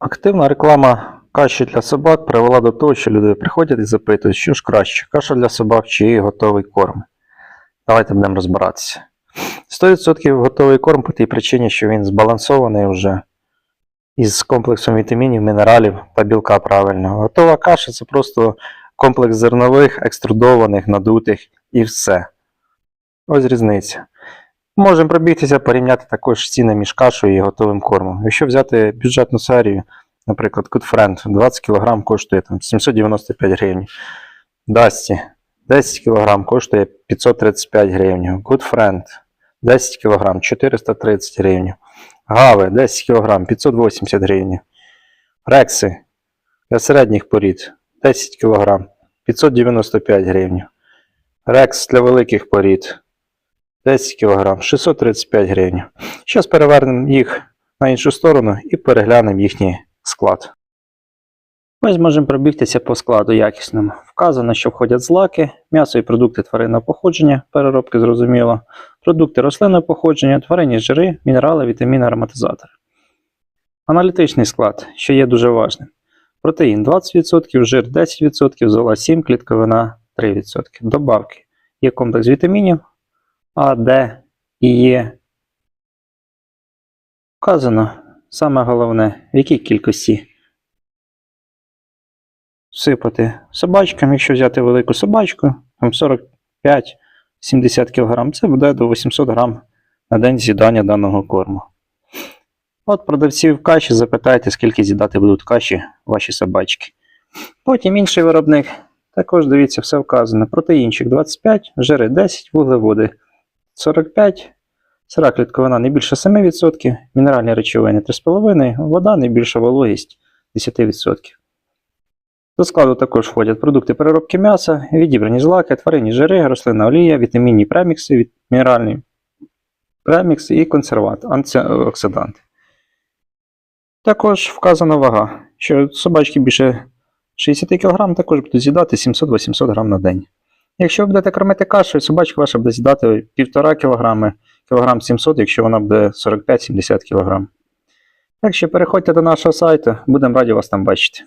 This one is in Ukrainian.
Активна реклама каші для собак привела до того, що люди приходять і запитують, що ж краще, каша для собак чи готовий корм. Давайте будемо розбиратися. 100% готовий корм по тій причині, що він збалансований вже із комплексом вітамінів, мінералів та білка правильного. Готова каша це просто комплекс зернових, екструдованих, надутих і все. Ось різниця. Можемо пробігтися, порівняти також ціни між кашею і готовим кормом. Якщо взяти бюджетну серію, наприклад, Good Friend 20 кг коштує там, 795 гривень. Дасті 10 кг коштує 535 гривень. Good Friend 10 кг 430 гривень. Гаве 10 кг 580 гривень. Рекси для середніх порід 10 кг 595 гривень. Рекс для великих порід 10 кг 635 гривень. Зараз перевернемо їх на іншу сторону і переглянемо їхній склад. Ось можемо пробігтися по складу якісному. Вказано, що входять злаки, м'ясо і продукти тваринного походження, переробки зрозуміло, продукти рослинного походження, тваринні жири, мінерали, вітаміни, ароматизатори. Аналітичний склад, що є дуже важним. Протеїн 20%, жир 10%, зола 7%, клітковина 3%. Добавки. Є комплекс вітамінів А, Д і Е. Вказано саме головне, в якій кількості всипати собачкам. Якщо взяти велику собачку, там 45-70 кг, це буде до 800 грам на день з'їдання даного корму. От продавців каші запитайте, скільки з'їдати будуть каші ваші собачки. Потім інший виробник. Також дивіться, все вказано. Протеїнчик 25, жири 10, вуглеводи 45, сира клітковина не більше 7%, мінеральні речовини 3,5%, вода не більша вологість 10%. До складу також входять продукти переробки м'яса, відібрані злаки, тваринні жири, рослинна олія, вітамінні премікси, мінеральні премікси і консервант, антиоксиданти. Також вказана вага, що собачки більше 60 кг також будуть з'їдати 700-800 г на день. Якщо ви будете кормити кашею, собачка ваша буде з'їдати 1,5 кг, кілограм 700, якщо вона буде 45-70 кг. Так що переходьте до нашого сайту, будемо раді вас там бачити.